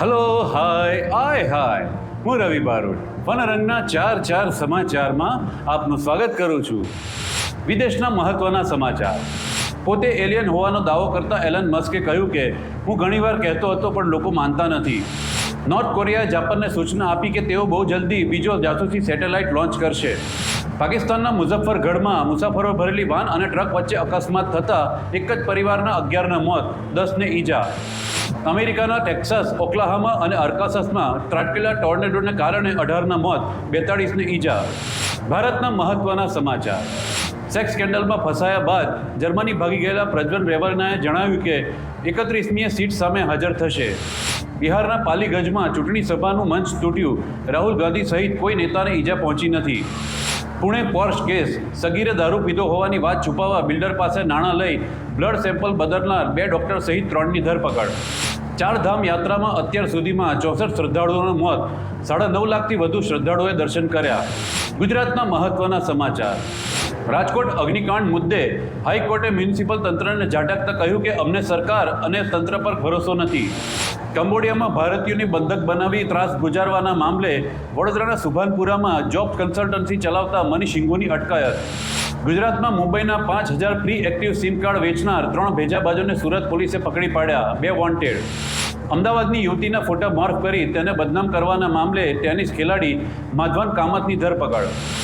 Hello hi આય હાય હું રવિ બારોટ. વનરંગના ચાર ચાર સમાચારમાં આપનું સ્વાગત કરું છું. વિદેશના મહત્વના સમાચાર. પોતે એલિયન હોવાનો દાવો કરતા એલન મસ્કે કહ્યું કે, હું ઘણીવાર કહેતો હતો, પણ લોકો માનતા નથી. નોર્થ કોરિયાએ જાપાનને સૂચના આપી કે તેઓ બહુ જલ્દી બીજો જાસૂસી સેટેલાઇટ લોન્ચ કરશે. પાકિસ્તાનના મુઝફ્ફરગઢમાં મુસાફરો ભરેલી વાન અને ટ્રક વચ્ચે અકસ્માત થતાં એક જ પરિવારના અગિયારના મોત, દસને ઈજા. અમેરિકાના ટેક્સાસ, ઓક્લાહામા અને અર્કાસસમાં ત્રાટકેલા ટોર્નેડોને કારણે અઢારના મોત, બેતાળીસને ઈજા. ભારતના મહત્વના સમાચાર. સેક્સ સ્કેન્ડલમાં ફસાયા બાદ જર્મની ભાગી ગયેલા પ્રજ્વલ રેવન્નાએ જણાવ્યું કે એકત્રીસમીએ સીટ સામે હાજર થશે. બિહારના પાલીગંજમાં ચૂંટણી સભાનું મંચ તૂટ્યું. રાહુલ ગાંધી સહિત કોઈ નેતાને ઈજા પહોંચી નથી. પુણે પોર્શ કેસ, સગીરે દારૂ પીધો હોવાની વાત છુપાવવા બિલ્ડર પાસે નાણાં લઈ બ્લડ સેમ્પલ બદલનાર બે ડોક્ટર સહિત ત્રણની ધરપકડ. ચારધામ યાત્રામાં અત્યાર સુધીમાં ચોસઠ શ્રદ્ધાળુઓનું મોત. સાડા નવ લાખથી વધુ શ્રદ્ધાળુઓએ દર્શન કર્યા. ગુજરાતના મહત્વના સમાચાર. રાજકોટ અગ્નિકાંડ મુદ્દે હાઈકોર્ટે મ્યુનિસિપલ તંત્રને ઝાટકતા કહ્યું કે અમને સરકાર અને તંત્ર પર ભરોસો નથી. કંબોડિયામાં ભારતીયોની બંધક બનાવી ત્રાસ ગુજારવાના મામલે વડોદરાના સુભાનપુરામાં જોબ કન્સલ્ટન્સી ચલાવતા મનીષ સિંઘોની અટકાયત. ગુજરાતમાં મુંબઈના પાંચ હજાર પ્રી એક્ટિવ સિમ કાર્ડ વેચનાર ત્રણ ભેજાબાજોને સુરત પોલીસે પકડી પાડ્યા, બે વોન્ટેડ અમદાવાદની યુવતીના ફોટા મોર્ફ કરી તેને બદનામ કરવાના મામલે ટેનિસ ખેલાડી માધવન કામતની ધરપકડ.